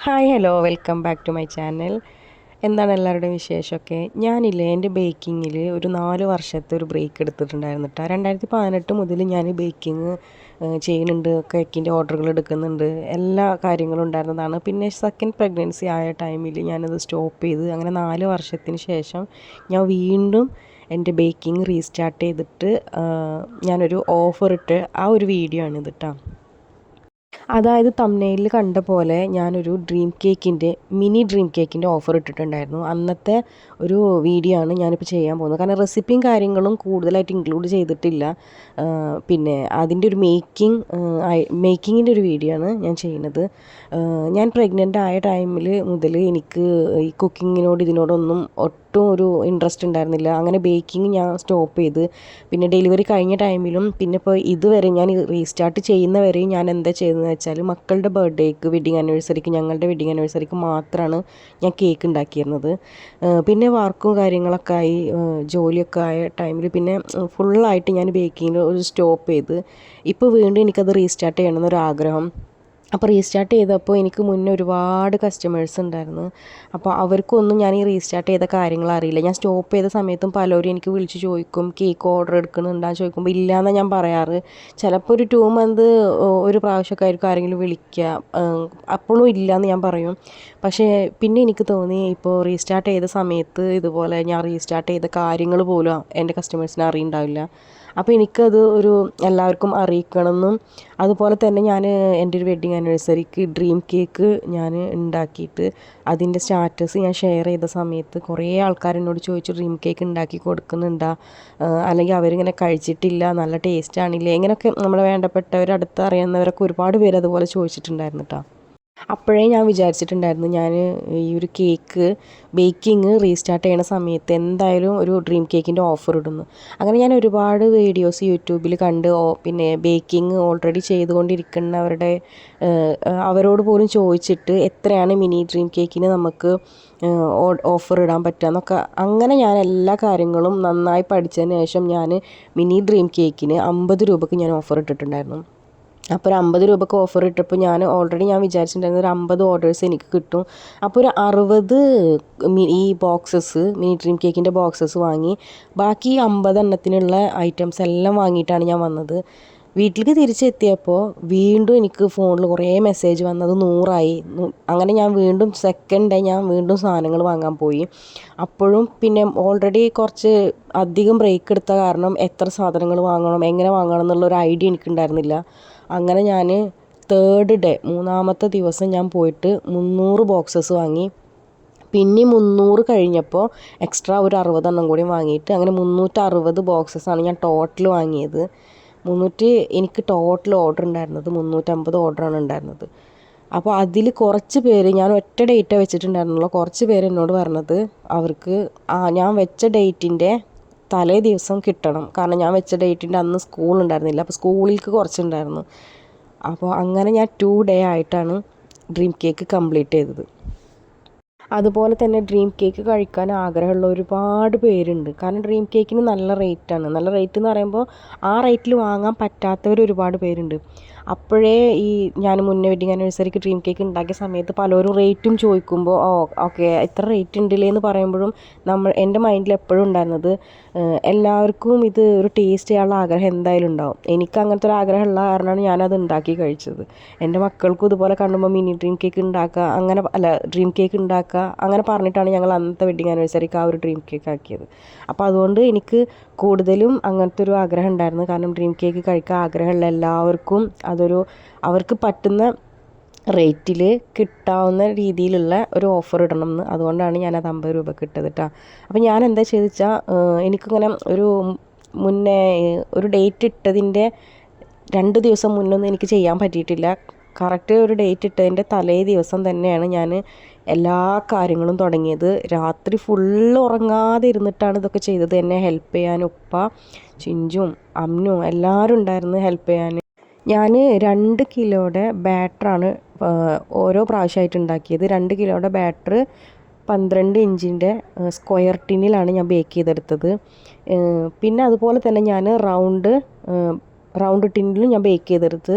Hi hello welcome back to my channel എന്താണ് എല്ലാവരുടെയും വിശേഷമൊക്കെ? ഞാനില്ലേ എന്റെ ബേക്കിങ്ങിൽ ഒരു നാല് വർഷത്തെ ഒരു ബ്രേക്ക് എടുത്തിട്ടുണ്ടായിരുന്നു കേട്ടോ രണ്ടായിരത്തി പതിനെട്ട് മുതൽ ഞാൻ ബേക്കിങ് ചെയ്യുന്നുണ്ട്. കേക്കിന്റെ ഓർഡറുകൾ എടുക്കുന്നുണ്ട്. എല്ലാ കാര്യങ്ങളും ഉണ്ടായിരുന്നതാണ്. പിന്നെ സെക്കൻഡ് പ്രഗ്നൻസി ആയ ടൈമിൽ ഞാനത് സ്റ്റോപ്പ് ചെയ്ത് അങ്ങനെ നാല് വർഷത്തിന് ശേഷം ഞാൻ വീണ്ടും എന്റെ ബേക്കിംഗ് റീസ്റ്റാർട്ട് ചെയ്തിട്ട് ഞാനൊരു ഓഫർ ഇട്ട് ആ ഒരു വീഡിയോ ആണ് ഇത് കേട്ടോ അതായത് തമ്മനയിൽ കണ്ട പോലെ ഞാനൊരു ഡ്രീം കേക്കിന്റെ മിനി ഡ്രീം കേക്കിന്റെ ഓഫർ ഇട്ടിട്ടുണ്ടായിരുന്നു. അന്നത്തെ ഒരു വീഡിയോ ആണ് ഞാനിപ്പോൾ ചെയ്യാൻ പോകുന്നത്. കാരണം റെസിപ്പിയും കാര്യങ്ങളും കൂടുതലായിട്ട് ഇൻക്ലൂഡ് ചെയ്തിട്ടില്ല. പിന്നെ അതിന്റെ ഒരു മേക്കിംഗ് മേക്കിങ്ങിന്റെ ഒരു വീഡിയോ ആണ് ഞാൻ ചെയ്യുന്നത്. ഞാൻ പ്രഗ്നന്റ് ആയ ടൈമിൽ മുതൽ എനിക്ക് ഈ കുക്കിങ്ങിനോട് ഇതിനോടൊന്നും ഒട്ടും ഒരു ഇൻട്രസ്റ്റ് ഉണ്ടായിരുന്നില്ല. അങ്ങനെ ബേക്കിംഗ് ഞാൻ സ്റ്റോപ്പ് ചെയ്ത്. പിന്നെ ഡെലിവറി കഴിഞ്ഞ ടൈമിലും പിന്നെ ഇപ്പോൾ ഇതുവരെ ഞാൻ റീസ്റ്റാർട്ട് ചെയ്യുന്നവരെയും ഞാൻ എന്താ ചെയ്തതെന്ന് വെച്ചാൽ മക്കളുടെ ബർത്ത്ഡേക്ക് വെഡിങ് ആനിവേഴ്സറിക്ക് ഞങ്ങളുടെ വെഡിങ് ആനിവേഴ്സറിക്ക് മാത്രമാണ് ഞാൻ കേക്ക് ഉണ്ടാക്കിയിരുന്നത്. പിന്നെ വർക്കും കാര്യങ്ങളൊക്കെ ആയി. ജോലിയൊക്കെ ആയ ടൈമിൽ പിന്നെ ഫുള്ളായിട്ട് ഞാൻ ബേക്കിങ്ങിൽ ഒരു സ്റ്റോപ്പ് ചെയ്ത്. ഇപ്പോൾ വീണ്ടും എനിക്കത് റീസ്റ്റാർട്ട് ചെയ്യണമെന്നൊരു ആഗ്രഹം അപ്പോൾ റീസ്റ്റാർട്ട് ചെയ്തപ്പോൾ എനിക്ക് മുന്നേ ഒരുപാട് കസ്റ്റമേഴ്സ് ഉണ്ടായിരുന്നു. അപ്പോൾ അവർക്കൊന്നും ഞാൻ ഈ റീസ്റ്റാർട്ട് ചെയ്ത കാര്യങ്ങൾ അറിയില്ല. ഞാൻ സ്റ്റോപ്പ് ചെയ്ത സമയത്തും പലരും എനിക്ക് വിളിച്ച് ചോദിക്കും കേക്ക് ഓർഡർ എടുക്കുന്നുണ്ടാന്ന് ചോദിക്കുമ്പോൾ ഇല്ല എന്നാണ് ഞാൻ പറയാറ്. ചിലപ്പോൾ ഒരു ടു മന്ത് ഒരു പ്രാവശ്യമൊക്കെ ആയിരിക്കും ആരെങ്കിലും വിളിക്കുക. അപ്പോഴും ഇല്ലയെന്ന് ഞാൻ പറയും. പക്ഷേ പിന്നെ എനിക്ക് തോന്നി ഇപ്പോൾ റീസ്റ്റാർട്ട് ചെയ്ത സമയത്ത് ഇതുപോലെ ഞാൻ റീസ്റ്റാർട്ട് ചെയ്ത കാര്യങ്ങൾ പോലും എന്റെ കസ്റ്റമേഴ്സിന് അറിയുണ്ടാവില്ല. അപ്പോൾ എനിക്കത് ഒരു എല്ലാവർക്കും അറിയിക്കണമെന്നും അതുപോലെ തന്നെ ഞാൻ എന്റെ ഒരു വെഡ്ഡിങ് ആനിവേഴ്സറിക്ക് ഡ്രീം കേക്ക് ഞാൻ ഉണ്ടാക്കിയിട്ട് അതിന്റെ സ്റ്റാറ്റസ് ഞാൻ ഷെയർ ചെയ്ത സമയത്ത് കുറേ ആൾക്കാർ എന്നോട് ചോദിച്ചു ഡ്രീം കേക്ക് ഉണ്ടാക്കി കൊടുക്കുന്നുണ്ടാ? അല്ലെങ്കിൽ അവരിങ്ങനെ കഴിച്ചിട്ടില്ല നല്ല ടേസ്റ്റ് ആണില്ലേ? ഇങ്ങനെയൊക്കെ നമ്മളെ വേണ്ടപ്പെട്ടവർ അടുത്ത് അറിയുന്നവരൊക്കെ ഒരുപാട് പേര് അതുപോലെ ചോദിച്ചിട്ടുണ്ടായിരുന്നു കേട്ടോ അപ്പോഴേ ഞാൻ വിചാരിച്ചിട്ടുണ്ടായിരുന്നു ഞാൻ ഈ ഒരു കേക്ക് ബേക്കിംഗ് റീസ്റ്റാർട്ട് ചെയ്യണ സമയത്ത് എന്തായാലും ഒരു ഡ്രീം കേക്കിന്റെ ഓഫർ ഇടുന്നു. അങ്ങനെ ഞാൻ ഒരുപാട് വീഡിയോസ് യൂട്യൂബിൽ കണ്ട് പിന്നെ ബേക്കിംഗ് ഓൾറെഡി ചെയ്തുകൊണ്ടിരിക്കുന്നവരുടെ അവരോട് പോലും ചോദിച്ചിട്ട് എത്രയാണ് മിനി ഡ്രീം കേക്കിന് നമുക്ക് ഓഫർ ഇടാൻ പറ്റുക എന്നൊക്കെ അങ്ങനെ ഞാൻ എല്ലാ കാര്യങ്ങളും നന്നായി പഠിച്ചതിന് ശേഷം ഞാൻ മിനി ഡ്രീം കേക്കിന് അമ്പത് രൂപയ്ക്ക് ഞാൻ ഓഫർ ഇട്ടിട്ടുണ്ടായിരുന്നു. അപ്പോൾ ഒരു അമ്പത് രൂപക്ക് ഓഫർ ഇട്ടപ്പോൾ ഞാൻ ഓൾറെഡി ഞാൻ വിചാരിച്ചിട്ടുണ്ടായിരുന്നു ഒരു അമ്പത് ഓർഡേഴ്സ് എനിക്ക് കിട്ടും. അപ്പോൾ ഒരു അറുപത് ഈ ബോക്സസ് മിനി ഡ്രീം കേക്കിന്റെ ബോക്സസ് വാങ്ങി. ബാക്കി അമ്പത് എണ്ണത്തിനുള്ള ഐറ്റംസ് എല്ലാം വാങ്ങിയിട്ടാണ് ഞാൻ വന്നത്. വീട്ടിലേക്ക് തിരിച്ചെത്തിയപ്പോൾ വീണ്ടും എനിക്ക് ഫോണിൽ കുറേ മെസ്സേജ് വന്നത് നൂറായി. അങ്ങനെ ഞാൻ വീണ്ടും സെക്കൻഡ് ഡേ ഞാൻ വീണ്ടും സാധനങ്ങൾ വാങ്ങാൻ പോയി. അപ്പോഴും പിന്നെ ഓൾറെഡി കുറച്ച് അധികം ബ്രേക്ക് എടുത്ത കാരണം എത്ര സാധനങ്ങൾ വാങ്ങണം എങ്ങനെ വാങ്ങണം എന്നുള്ള ഒരു ഐഡിയ എനിക്കുണ്ടായിരുന്നില്ല. അങ്ങനെ ഞാൻ തേർഡ് ഡേ മൂന്നാമത്തെ ദിവസം ഞാൻ പോയിട്ട് മുന്നൂറ് ബോക്സസ് വാങ്ങി. പിന്നെ മുന്നൂറ് കഴിഞ്ഞപ്പോൾ എക്സ്ട്രാ ഒരു അറുപതെണ്ണം കൂടി വാങ്ങിയിട്ട് അങ്ങനെ മുന്നൂറ്ററുപത് ബോക്സസ് ആണ് ഞാൻ ടോട്ടൽ വാങ്ങിയത്. മുന്നൂറ്റി എനിക്ക് ടോട്ടൽ ഓർഡർ ഉണ്ടായിരുന്നത് മുന്നൂറ്റമ്പത് ഓർഡറാണ് ഉണ്ടായിരുന്നത്. അപ്പോൾ അതിൽ കുറച്ച് പേര് ഞാൻ ഒറ്റ ഡേറ്റ് വെച്ചിട്ടുണ്ടായിരുന്നുള്ളൂ. കുറച്ച് പേര് എന്നോട് പറഞ്ഞത് അവർക്ക് ആ ഞാൻ വെച്ച ഡേറ്റിന്റെ തലേ ദിവസം കിട്ടണം. കാരണം ഞാൻ വെച്ച ഡേറ്റിന്റെ അന്ന് സ്കൂൾ ഉണ്ടായിരുന്നില്ല. അപ്പോൾ സ്കൂളിലേക്ക് കുറച്ചുണ്ടായിരുന്നു. അപ്പോൾ അങ്ങനെ ഞാൻ ടു ഡേ ആയിട്ടാണ് ഡ്രീം കേക്ക് കംപ്ലീറ്റ് ചെയ്തത്. അതുപോലെ തന്നെ ഡ്രീം കേക്ക് കഴിക്കാൻ ആഗ്രഹമുള്ള ഒരുപാട് പേരുണ്ട്. കാരണം ഡ്രീം കേക്കിന് നല്ല റേറ്റാണ് നല്ല റേറ്റ് എന്ന് പറയുമ്പോൾ ആ റേറ്റിൽ വാങ്ങാൻ പറ്റാത്തവർ ഒരുപാട് പേരുണ്ട്. അപ്പോഴേ ഈ ഞാൻ മുന്നേ വെഡിങ് ആനിവേഴ്സറിക്ക് ഡ്രീം കേക്ക് ഉണ്ടാക്കിയ സമയത്ത് പലരും റേറ്റും ചോദിക്കുമ്പോൾ ഓ ഓക്കെ എത്ര റേറ്റ് ഉണ്ടല്ലേ എന്ന് പറയുമ്പോഴും നമ്മൾ എന്റെ മൈൻഡിൽ എപ്പോഴും ഉണ്ടായിരുന്നത് എല്ലാവർക്കും ഇത് ഒരു ടേസ്റ്റ് ചെയ്യാനുള്ള ആഗ്രഹം എന്തായാലും ഉണ്ടാവും. എനിക്ക് അങ്ങനത്തെ ഒരു ആഗ്രഹം ഉള്ള കാരണമാണ് ഞാനത് ഉണ്ടാക്കി കഴിച്ചത്. എന്റെ മക്കൾക്കും ഇതുപോലെ കാണുമ്പോൾ മിനി ഡ്രീം കേക്ക് ഉണ്ടാക്കുക അങ്ങനെ അല്ല ഡ്രീം കേക്ക് ഉണ്ടാക്കുക അങ്ങനെ പറഞ്ഞിട്ടാണ് ഞങ്ങൾ അന്നത്തെ വെഡിങ് ആനിവേഴ്സറിക്ക് ആ ഒരു ഡ്രീം കേക്ക് ആക്കിയത്. അപ്പോൾ അതുകൊണ്ട് എനിക്ക് കൂടുതലും അങ്ങനത്തെ ഒരു ആഗ്രഹം ഉണ്ടായിരുന്നു. കാരണം ഡ്രീം കേക്ക് കഴിക്കാൻ ആഗ്രഹമുള്ള എല്ലാവർക്കും അതൊരു അവർക്ക് പറ്റുന്ന റേറ്റിൽ കിട്ടാവുന്ന രീതിയിലുള്ള ഒരു ഓഫർ ഇടണം എന്ന് അതുകൊണ്ടാണ് ഞാനത് അമ്പത് രൂപയ്ക്ക് ഇട്ടത് കേട്ടോ അപ്പോൾ ഞാൻ എന്താ ചെയ്തെന്ന് എനിക്കിങ്ങനെ ഒരു മുന്നേ ഒരു ഡേറ്റ് ഇട്ടതിന്റെ രണ്ട് ദിവസം മുന്നൊന്നും എനിക്ക് ചെയ്യാൻ പറ്റിയിട്ടില്ല. കറക്റ്റ് ഒരു ഡേറ്റ് ഇട്ടതിന്റെ തലേ ദിവസം തന്നെയാണ് ഞാൻ എല്ലാ കാര്യങ്ങളും തുടങ്ങിയത്. രാത്രി ഫുള്ള് ഉറങ്ങാതെ ഇരുന്നിട്ടാണ് ഇതൊക്കെ ചെയ്തത്. എന്നെ ഹെൽപ്പ് ചെയ്യാൻ ഉപ്പ ചിഞ്ചും അമ്നും എല്ലാവരും ഉണ്ടായിരുന്നു ഹെൽപ്പ് ചെയ്യാൻ. ഞാൻ രണ്ട് കിലോയുടെ ബാറ്ററാണ് ഓരോ പ്രാവശ്യമായിട്ട് ഉണ്ടാക്കിയത്. രണ്ട് കിലോയുടെ ബാറ്റർ പന്ത്രണ്ട് ഇഞ്ചിന്റെ സ്ക്വയർ ടിന്നിലാണ് ഞാൻ ബേക്ക് ചെയ്തെടുത്തത്. പിന്നെ അതുപോലെ തന്നെ ഞാൻ റൗണ്ട് റൗണ്ട് ടിന്നിലും ഞാൻ ബേക്ക് ചെയ്തെടുത്ത്.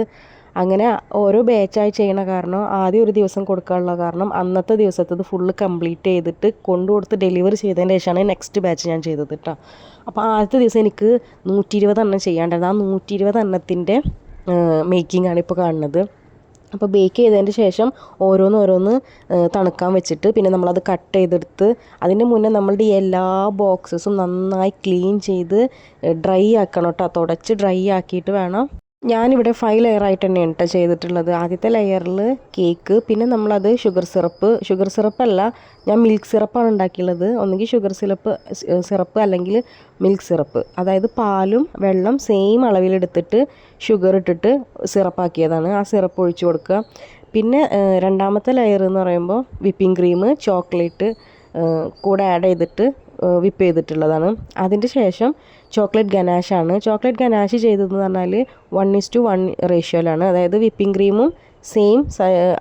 അങ്ങനെ ഓരോ ബാച്ചായി ചെയ്യണ കാരണം ആദ്യം ഒരു ദിവസം കൊടുക്കാനുള്ള കാരണം അന്നത്തെ ദിവസത്തത് ഫുള്ള് കംപ്ലീറ്റ് ചെയ്തിട്ട് കൊണ്ടു കൊടുത്ത് ഡെലിവറി ചെയ്തതിന് ശേഷമാണ് നെക്സ്റ്റ് ബാച്ച് ഞാൻ ചെയ്തത് കേട്ടോ അപ്പോൾ ആദ്യത്തെ ദിവസം എനിക്ക് നൂറ്റി ഇരുപത് എണ്ണം ചെയ്യാണ്ടായിരുന്നു. ആ നൂറ്റി ഇരുപത് എണ്ണത്തിന്റെ മേക്കിംഗ് ആണ് ഇപ്പോൾ കാണുന്നത്. അപ്പോൾ ബേക്ക് ചെയ്തതിന് ശേഷം ഓരോന്ന് ഓരോന്ന് തണുക്കാൻ വെച്ചിട്ട് പിന്നെ നമ്മളത് കട്ട് ചെയ്തെടുത്ത് അതിന് മുന്നേ നമ്മളുടെ എല്ലാ ബോക്സസും നന്നായി ക്ലീൻ ചെയ്ത് ഡ്രൈ ആക്കണം കേട്ടോ. തുടച്ച് ഡ്രൈ ആക്കിയിട്ട് വേണം ഞാനിവിടെ ഫൈവ് ലെയർ ആയിട്ട് തന്നെയാണ് കേട്ടോ ചെയ്തിട്ടുള്ളത്. ആദ്യത്തെ ലെയറിൽ കേക്ക് പിന്നെ നമ്മളത് ഷുഗർ സിറപ്പ് ഷുഗർ സിറപ്പല്ല ഞാൻ മിൽക്ക് സിറപ്പാണ് ഉണ്ടാക്കിയുള്ളത്. ഒന്നുകിൽ ഷുഗർ സിറപ്പ് സിറപ്പ് അല്ലെങ്കിൽ മിൽക്ക് സിറപ്പ് അതായത് പാലും വെള്ളം സെയിം അളവിലെടുത്തിട്ട് ഷുഗർ ഇട്ടിട്ട് സിറപ്പാക്കിയതാണ് ആ സിറപ്പ് ഒഴിച്ചു കൊടുക്കുക. പിന്നെ രണ്ടാമത്തെ ലെയർ എന്ന് പറയുമ്പോൾ വിപ്പിംഗ് ക്രീം ചോക്ലേറ്റ് കൂടെ ആഡ് ചെയ്തിട്ട് വിപ്പ് ചെയ്തിട്ടുള്ളതാണ്. അതിന്റെ ശേഷം ചോക്ലേറ്റ് ഗനാഷാണ്. ചോക്ലേറ്റ് ഗനാഷ് ചെയ്തതെന്ന് പറഞ്ഞാൽ വൺ ഇസ് ടു വൺ റേഷ്യോയിലാണ് അതായത് വിപ്പിംഗ് ക്രീമും സെയിം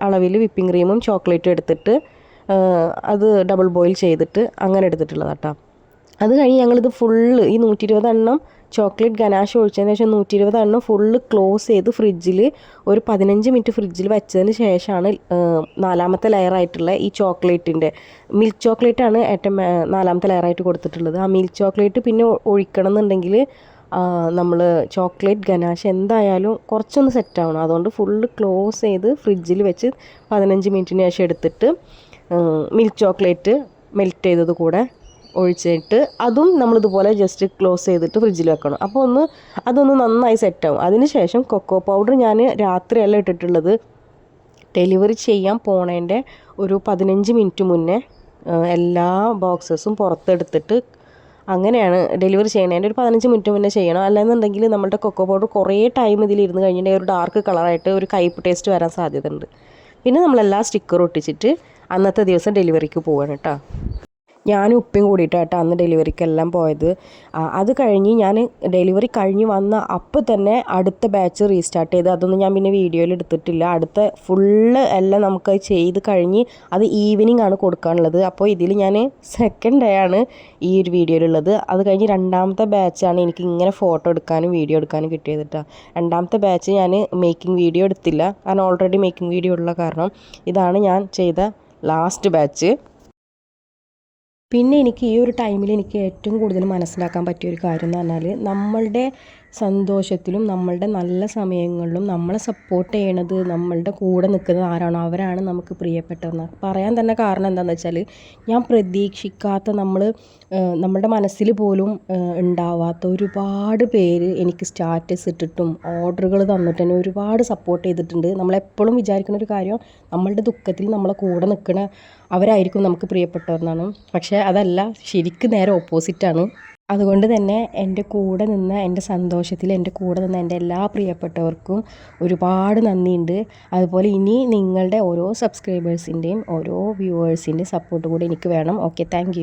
അളവിൽ വിപ്പിംഗ് ക്രീമും ചോക്ലേറ്റും എടുത്തിട്ട് അത് ഡബിൾ ബോയിൽ ചെയ്തിട്ട് അങ്ങനെ എടുത്തിട്ടുള്ളതാണ് കേട്ടോ അത് കഴിഞ്ഞ് ഞങ്ങളിത് ഫുള്ള് ഈ നൂറ്റി ഇരുപതെണ്ണം ചോക്ലേറ്റ് ഗനാഷ് ഒഴിച്ചതിന് ശേഷം നൂറ്റി ഇരുപതെണ്ണം ഫുള്ള് ക്ലോസ് ചെയ്ത് ഫ്രിഡ്ജിൽ ഒരു പതിനഞ്ച് മിനിറ്റ് ഫ്രിഡ്ജിൽ വെച്ചതിന് ശേഷമാണ് നാലാമത്തെ ലെയറായിട്ടുള്ള ഈ ചോക്ലേറ്റിന്റെ മിൽക്ക് ചോക്ലേറ്റാണ് ഏറ്റവും നാലാമത്തെ ലെയറായിട്ട് കൊടുത്തിട്ടുള്ളത്. ആ മിൽക്ക് ചോക്ലേറ്റ് പിന്നെ ഒഴിക്കണം എന്നുണ്ടെങ്കിൽ നമ്മൾ ചോക്ലേറ്റ് ഗനാഷ് എന്തായാലും കുറച്ചൊന്ന് സെറ്റ് ആവണം. അതുകൊണ്ട് ഫുള്ള് ക്ലോസ് ചെയ്ത് ഫ്രിഡ്ജിൽ വെച്ച് പതിനഞ്ച് മിനിറ്റിന് ശേഷം എടുത്തിട്ട് മിൽക്ക് ചോക്ലേറ്റ് മെൽറ്റ് ചെയ്തത് കൂടെ ഒഴിച്ചിട്ട് അതും നമ്മളിതുപോലെ ജസ്റ്റ് ക്ലോസ് ചെയ്തിട്ട് ഫ്രിഡ്ജിൽ വെക്കണം. അപ്പോൾ ഒന്ന് അതൊന്ന് നന്നായി സെറ്റാവും അതിന് ശേഷം കൊക്കോ പൗഡർ ഞാൻ രാത്രിയല്ല ഇട്ടിട്ടുള്ളത്. ഡെലിവറി ചെയ്യാൻ പോണേന്റെ ഒരു പതിനഞ്ച് മിനിറ്റ് മുന്നേ എല്ലാ ബോക്സസും പുറത്തെടുത്തിട്ട് അങ്ങനെയാണ് ഡെലിവറി ചെയ്യണതിന്റെ ഒരു പതിനഞ്ച് മിനിറ്റ് മുന്നേ ചെയ്യണം. അല്ലെന്നുണ്ടെങ്കിൽ നമ്മുടെ കൊക്കോ പൗഡർ കുറേ ടൈം ഇതിൽ ഇരുന്ന് കഴിഞ്ഞിട്ടുണ്ടെങ്കിൽ ഒരു ഡാർക്ക് കളറായിട്ട് ഒരു കയ്പ്പ് ടേസ്റ്റ് വരാൻ സാധ്യതയുണ്ട്. പിന്നെ നമ്മളെല്ലാ സ്റ്റിക്കറും ഒട്ടിച്ചിട്ട് അന്നത്തെ ദിവസം ഡെലിവറിക്ക് പോവാണ് കേട്ടോ ഞാനും ഉപ്പയും കൂടിയിട്ടാണ് അന്ന് ഡെലിവറിക്കെല്ലാം പോയത്. അത് കഴിഞ്ഞ് ഞാൻ ഡെലിവറി കഴിഞ്ഞ് വന്ന അപ്പം തന്നെ അടുത്ത ബാച്ച് റീസ്റ്റാർട്ട് ചെയ്ത്. അതൊന്നും ഞാൻ പിന്നെ വീഡിയോയിൽ എടുത്തിട്ടില്ല. അടുത്ത ഫുള്ള് എല്ലാം നമുക്ക് ചെയ്ത് കഴിഞ്ഞ് അത് ഈവനിങ് ആണ് കൊടുക്കാനുള്ളത്. അപ്പോൾ ഇതിൽ ഞാൻ സെക്കൻഡ് ഡേ ആണ് ഈ ഒരു വീഡിയോയിലുള്ളത്. അത് കഴിഞ്ഞ് രണ്ടാമത്തെ ബാച്ചാണ് എനിക്ക് ഇങ്ങനെ ഫോട്ടോ എടുക്കാനും വീഡിയോ എടുക്കാനും കിട്ടിയത് കേട്ടോ രണ്ടാമത്തെ ബാച്ച് ഞാൻ മേക്കിംഗ് വീഡിയോ എടുത്തില്ല. കാരണം ഓൾറെഡി മേക്കിംഗ് വീഡിയോ ഉള്ള കാരണം. ഇതാണ് ഞാൻ ചെയ്ത ലാസ്റ്റ് ബാച്ച് പിന്നെ എനിക്ക് ഈ ഒരു ടൈമിൽ എനിക്ക് ഏറ്റവും കൂടുതൽ മനസ്സിലാക്കാൻ പറ്റിയ ഒരു കാര്യം എന്ന് പറഞ്ഞാൽ നമ്മളുടെ സന്തോഷത്തിലും നമ്മളുടെ നല്ല സമയങ്ങളിലും നമ്മളെ സപ്പോർട്ട് ചെയ്യണത് നമ്മളുടെ കൂടെ നിൽക്കുന്നത് ആരാണോ അവരാണ് നമുക്ക് പ്രിയപ്പെട്ടതെന്ന് പറയാൻ തന്നെ കാരണം എന്താണെന്ന് വെച്ചാൽ ഞാൻ പ്രതീക്ഷിക്കാത്ത നമ്മൾ നമ്മുടെ മനസ്സിൽ പോലും ഉണ്ടാവാത്ത ഒരുപാട് പേര് എനിക്ക് സ്റ്റാറ്റസ് ഇട്ടിട്ടും ഓർഡറുകൾ തന്നിട്ട് തന്നെ ഒരുപാട് സപ്പോർട്ട് ചെയ്തിട്ടുണ്ട്. നമ്മളെപ്പോഴും വിചാരിക്കുന്ന ഒരു കാര്യം നമ്മളുടെ ദുഃഖത്തിൽ നമ്മളെ കൂടെ നിൽക്കുന്ന അവരായിരിക്കും നമുക്ക് പ്രിയപ്പെട്ടവരെന്നാണ് പക്ഷേ അതല്ല ശരിക്കും നേരെ ഓപ്പോസിറ്റാണ് അതുകൊണ്ട് തന്നെ എന്റെ കൂടെ നിന്ന് എന്റെ സന്തോഷത്തിൽ എന്റെ കൂടെ നിന്ന് എന്റെ എല്ലാ പ്രിയപ്പെട്ടവർക്കും ഒരുപാട് നന്ദിയുണ്ട്. അതുപോലെ ഇനി നിങ്ങളുടെ ഓരോ സബ്സ്ക്രൈബേഴ്സിന്റെയും ഓരോ വ്യൂവേഴ്സിന്റെയും സപ്പോർട്ട് കൂടി എനിക്ക് വേണം. Okay thank